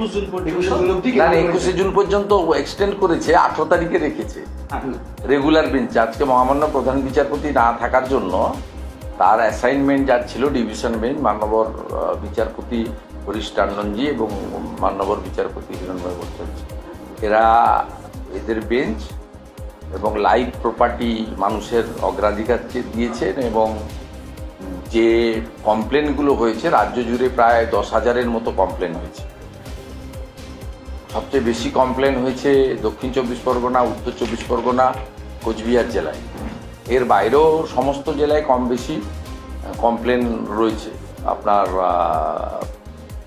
একুশ জুন না না একুশে জুন পর্যন্ত এক্সটেন্ড করেছে আঠারো তারিখে রেখেছে। রেগুলার বেঞ্চ আজকে মহামান্য প্রধান বিচারপতি না থাকার জন্য তার অ্যাসাইনমেন্ট যার ছিল ডিভিশন বেঞ্চ মান্যবর আহ, বিচারপতি হরিশ টান্ডনজি এবং মান্যবর বিচারপতি হিরণময় ভট্টাচার্য। এরা এদের বেঞ্চ এবং লাইভ প্রপার্টি মানুষের অগ্রাধিকার দিয়েছেন এবং যে কমপ্লেনগুলো হয়েছে রাজ্য জুড়ে প্রায় দশ হাজারের মতো কমপ্লেন হয়েছে। সবচেয়ে বেশি কমপ্লেন হয়েছে দক্ষিণ চব্বিশ পরগনা, উত্তর চব্বিশ পরগনা, কোচবিহার জেলায়। এর বাইরেও সমস্ত জেলায় কম বেশি কমপ্লেন রয়েছে। আপনার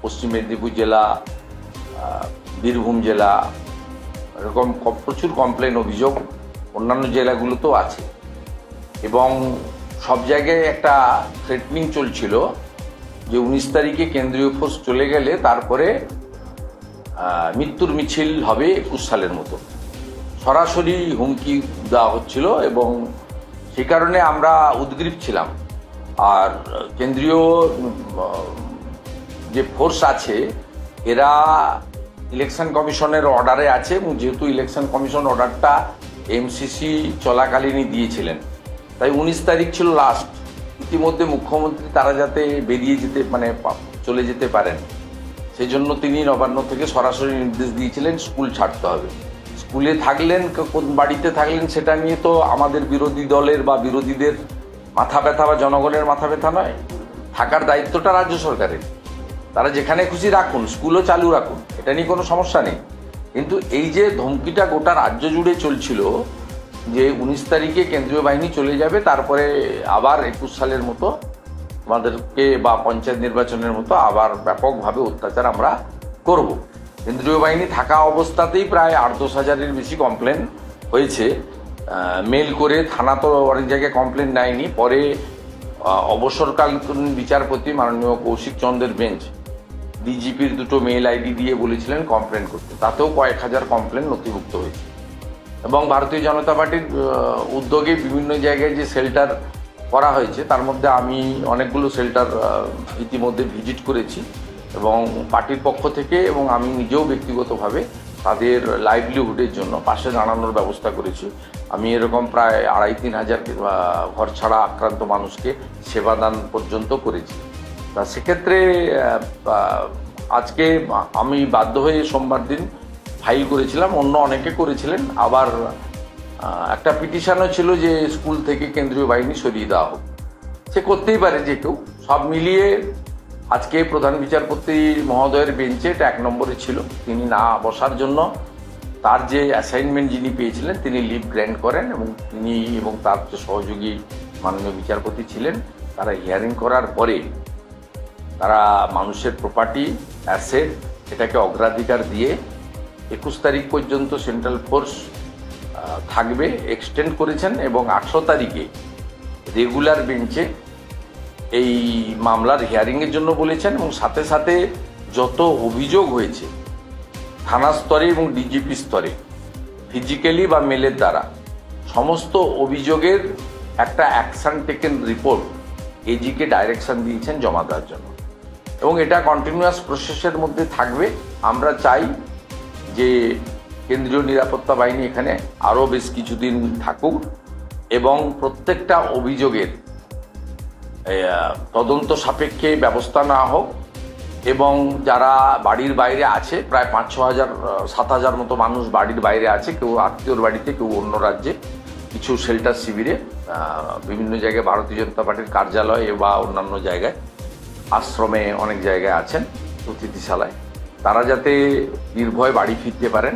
পশ্চিম মেদিনীপুর জেলা বীরভূম জেলা, এরকম প্রচুর কমপ্লেন অভিযোগ অন্যান্য জেলাগুলোতেও আছে। এবং সব জায়গায় একটা থ্রেটনিং চলছিল যে উনিশ তারিখে কেন্দ্রীয় ফোর্স চলে গেলে তারপরে মৃত্যুর মিছিল হবে একুশ সালের মতো। সরাসরি হুমকি দেওয়া হচ্ছিল এবং সে কারণে আমরা উদ্গ্রীব ছিলাম। আর কেন্দ্রীয় যে ফোর্স আছে, এরা ইলেকশন কমিশনের অর্ডারে আছে এবং যেহেতু ইলেকশন কমিশন অর্ডারটা এমসিসি চলাকালীনই দিয়েছিলেন। তাই উনিশ তারিখ ছিল লাস্ট ইতিমধ্যে মুখ্যমন্ত্রী তারা যাতে বেরিয়ে যেতে মানে চলে যেতে পারেন। সেই জন্য তিনি নবান্ন থেকে সরাসরি নির্দেশ দিয়েছিলেন স্কুল ছাড়তে হবে। স্কুলে থাকলেন কোন বাড়িতে থাকলেন সেটা নিয়ে তো আমাদের বিরোধী দলের বা বিরোধীদের মাথা ব্যথা বা জনগণের মাথা ব্যথা নয়। থাকার দায়িত্বটা রাজ্য সরকারের। তারা যেখানে খুশি রাখুন, স্কুলও চালু রাখুন, এটা নিয়ে কোনো সমস্যা নেই। কিন্তু এই যে ধমকিটা গোটা রাজ্য জুড়ে চলছিল, যে উনিশ তারিখে কেন্দ্রীয় বাহিনী চলে যাবে, তারপরে আবার একুশ সালের মতো আমাদেরকে বা পঞ্চায়েত নির্বাচনের মতো আবার ব্যাপকভাবে অত্যাচার আমরা করব। কেন্দ্রীয় বাহিনী থাকা অবস্থাতেই প্রায় আট দশ হাজারের বেশি কমপ্লেন হয়েছে। মেল করে থানা তো অনেক জায়গায় কমপ্লেন নেয়নি পরে অবসরকালীন বিচারপতি মাননীয় কৌশিক চন্দ্রের বেঞ্চ ডিজিপির দুটো মেল আইডি দিয়ে বলেছিলেন কমপ্লেন করতে। তাতেও কয়েক হাজার কমপ্লেন নথিভুক্ত হয়েছে। এবং ভারতীয় জনতা পার্টির উদ্যোগে বিভিন্ন জায়গায় যে শেল্টার করা হয়েছে, তার মধ্যে আমি অনেকগুলো শেল্টার ইতিমধ্যে ভিজিট করেছি এবং পার্টির পক্ষ থেকে এবং আমি নিজেও ব্যক্তিগতভাবে তাদের লাইভলিহুডের জন্য পাশে দাঁড়ানোর ব্যবস্থা করেছি। আমি এরকম প্রায় আড়াই তিন হাজার ঘর ছাড়া আক্রান্ত মানুষকে সেবাদান পর্যন্ত করেছি। তা সেক্ষেত্রে আজকে আমি বাধ্য হয়ে সোমবার দিন ফাইল করেছিলাম, অন্য অনেকে করেছিলেন, আবার একটা পিটিশনও ছিল যে স্কুল থেকে কেন্দ্রীয় বাহিনী সরিয়ে দেওয়া হোক। সে করতেই পারে যে কেউ। সব মিলিয়ে আজকে প্রধান বিচারপতি মহোদয়ের বেঞ্চে এটা এক নম্বরে ছিল। তিনি না বসার জন্য তার যে অ্যাসাইনমেন্ট যিনি পেয়েছিলেন, তিনি লিভ গ্র্যান্ড করেন এবং তিনি এবং তার যে সহযোগী মাননীয় বিচারপতি ছিলেন, তারা হিয়ারিং করার পরে তারা মানুষের প্রপার্টি অ্যাসেট এটাকে অগ্রাধিকার দিয়ে একুশ তারিখ পর্যন্ত সেন্ট্রাল ফোর্স থাকবে এক্সটেন্ড করেছেন এবং আঠেরো তারিখে রেগুলার বেঞ্চে এই মামলার হিয়ারিংয়ের জন্য বলেছেন এবং সাথে সাথে যত অভিযোগ হয়েছে, থানা স্তরে এবং ডিজিপি স্তরে ফিজিক্যালি বা মেলের দ্বারা, সমস্ত অভিযোগের একটা অ্যাকশন টেকেন রিপোর্ট এজিকে ডাইরেকশন দিয়েছেন জমা দেওয়ার জন্য। এবং এটা কন্টিনিউয়াস প্রসেসের মধ্যে থাকবে। আমরা চাই যে কেন্দ্রীয় নিরাপত্তা বাহিনী এখানে আরও বেশ কিছুদিন থাকুক এবং প্রত্যেকটা অভিযোগের তদন্ত সাপেক্ষে ব্যবস্থা না হোক এবং যারা বাড়ির বাইরে আছে, প্রায় পাঁচ, ছ হাজার সাত হাজার মতো মানুষ বাড়ির বাইরে আছে, কেউ আত্মীয়র বাড়িতে, কেউ অন্য রাজ্যে, কিছু শেল্টার শিবিরে বিভিন্ন জায়গায় ভারতীয় জনতা পার্টির কার্যালয়ে বা অন্যান্য জায়গায়, আশ্রমে অনেক জায়গায় আছেন অতিথিশালায়। তারা যাতে নির্ভয় বাড়ি ফিরতে পারেন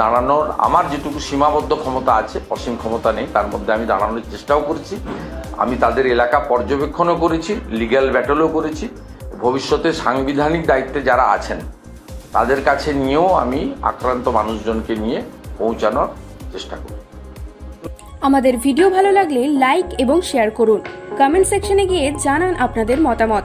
দাঁড়ানোর আমার যেটুকু সীমাবদ্ধ ক্ষমতা আছে অসীম ক্ষমতা নেই, তার মধ্যে আমি দাঁড়ানোর চেষ্টাও করেছি। আমি তাদের এলাকা পর্যবেক্ষণও করেছি লিগ্যাল ব্যাটলও করেছি। ভবিষ্যতে সাংবিধানিক দায়িত্বে যারা আছেন, তাদের কাছে নিয়েও আমি আক্রান্ত মানুষজনকে নিয়ে পৌঁছানোর চেষ্টা করি। আমাদের ভিডিও ভালো লাগলে লাইক এবং শেয়ার করুন। কমেন্ট সেকশনে গিয়ে জানান আপনাদের মতামত।